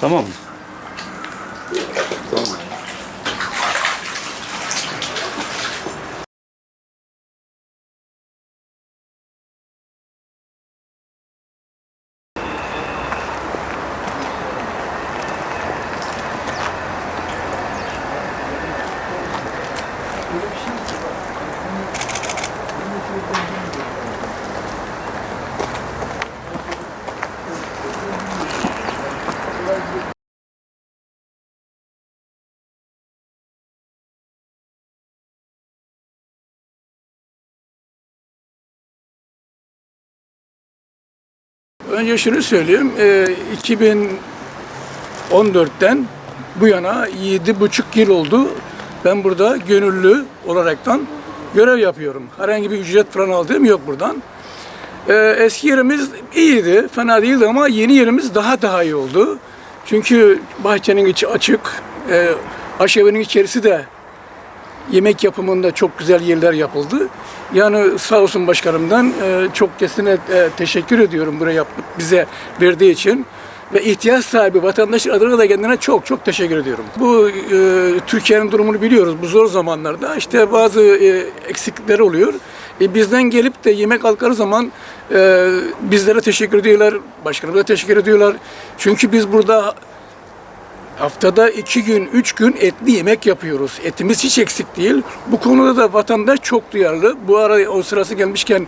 Tamam mı? Önce şunu söyleyeyim. e, 2014'ten bu yana yedi buçuk yıl oldu. Ben burada gönüllü olaraktan görev yapıyorum. Herhangi bir ücret falan aldığım yok buradan. E, eski yerimiz iyiydi, fena değildi ama yeni yerimiz daha daha iyi oldu. Çünkü bahçenin içi açık, e, aşevenin içerisi de yemek yapımında çok güzel yerler yapıldı. Yani sağ olsun başkanımdan e, çok kesine e, teşekkür ediyorum buraya bize verdiği için. Ve ihtiyaç sahibi vatandaş adına da kendine çok çok teşekkür ediyorum. Bu e, Türkiye'nin durumunu biliyoruz. Bu zor zamanlarda işte bazı e, eksiklikler oluyor. E, bizden gelip de yemek aldıkları zaman e, bizlere teşekkür ediyorlar. Başkanımıza teşekkür ediyorlar. Çünkü biz burada Haftada iki gün, üç gün etli yemek yapıyoruz. Etimiz hiç eksik değil. Bu konuda da vatandaş çok duyarlı. Bu ara o sırası gelmişken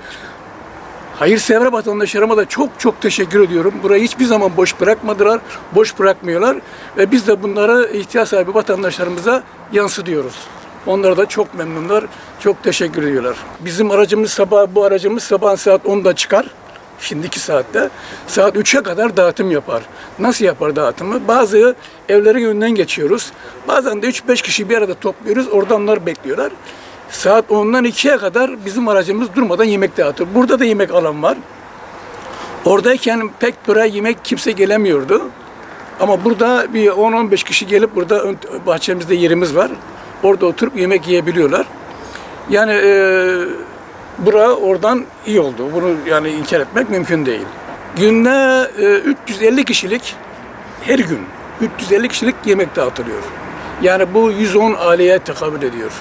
hayırsever vatandaşlarıma da çok çok teşekkür ediyorum. Burayı hiçbir zaman boş bırakmadılar, boş bırakmıyorlar. Ve biz de bunları ihtiyaç sahibi vatandaşlarımıza yansıtıyoruz. Onlar da çok memnunlar, çok teşekkür ediyorlar. Bizim aracımız sabah, bu aracımız sabah saat 10'da çıkar. Şimdiki saatte saat 3'e kadar dağıtım yapar. Nasıl yapar dağıtımı? Bazı evlerin önünden geçiyoruz. Bazen de 3-5 kişi bir arada topluyoruz. Orada onlar bekliyorlar. Saat 10'dan 2'ye kadar bizim aracımız durmadan yemek dağıtır. Burada da yemek alan var. Oradayken pek buraya yemek kimse gelemiyordu. Ama burada bir 10-15 kişi gelip burada ön- bahçemizde yerimiz var. Orada oturup yemek yiyebiliyorlar. Yani eee bura oradan iyi oldu. Bunu yani inkar etmek mümkün değil. Günde e, 350 kişilik her gün 350 kişilik yemek dağıtılıyor. Yani bu 110 aileye tekabül ediyor.